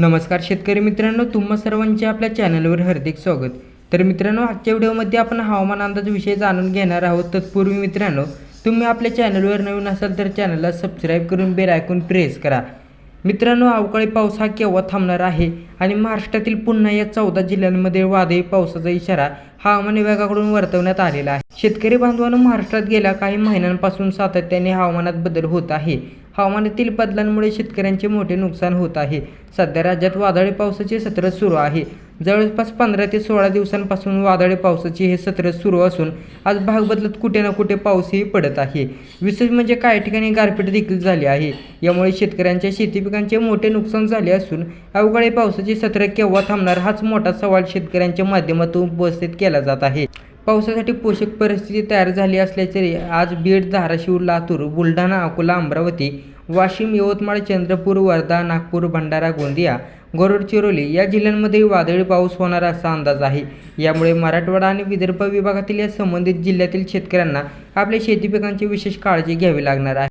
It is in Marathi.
नमस्कार शेतकरी मित्रांनो तुम्हा सर्वांचे आपल्या चॅनलवर हार्दिक स्वागत. तर मित्रांनो आजच्या व्हिडिओमध्ये आपण हवामान अंदाज विषय जाणून घेणार आहोत. तत्पूर्वी मित्रांनो तुम्ही आपल्या चॅनलवर नवीन असाल तर चॅनलला सबस्क्राईब करून बेल ऐकून प्रेस करा. मित्रांनो अवकाळी पाऊस हा केव्हा थांबणार आहे? आणि महाराष्ट्रातील पुन्हा या चौदा जिल्ह्यांमध्ये वादळी पावसाचा इशारा हवामान विभागाकडून वर्तवण्यात आलेला आहे. शेतकरी बांधवांनो महाराष्ट्रात गेल्या काही महिन्यांपासून सातत्याने हवामानात बदल होत आहे. हवामानातील बदलांमुळे शेतकऱ्यांचे मोठे नुकसान होत आहे. सध्या राज्यात वादळी पावसाचे सत्र सुरू आहे. जवळपास पंधरा ते सोळा दिवसांपासून वादळी पावसाचे हे सत्र सुरू असून आज भाग बदलत कुठे ना कुठे पाऊसही पडत आहे. विशेष म्हणजे काही ठिकाणी गारपीट देखील झाली आहे. यामुळे शेतकऱ्यांच्या शेती पिकांचे मोठे नुकसान झाले असून अवकाळी पावसाचे सत्र केव्हा थांबणार हाच मोठा सवाल शेतकऱ्यांच्या माध्यमातून उपस्थित केला जात आहे. पावसासाठी पोषक परिस्थिती तयार झाली असल्याचे आज बीड धाराशिव लातूर बुलढाणा अकोला अमरावती वाशिम यवतमाळ चंद्रपूर वर्धा नागपूर भंडारा गोंदिया गरुडचिरोली या जिल्ह्यांमध्ये वादळी पाऊस होणार असा अंदाज आहे. यामुळे मराठवाडा आणि विदर्भ विभागातील या संबंधित जिल्ह्यातील शेतकऱ्यांना आपल्या शेती पिकांची विशेष काळजी घ्यावी लागणार आहे.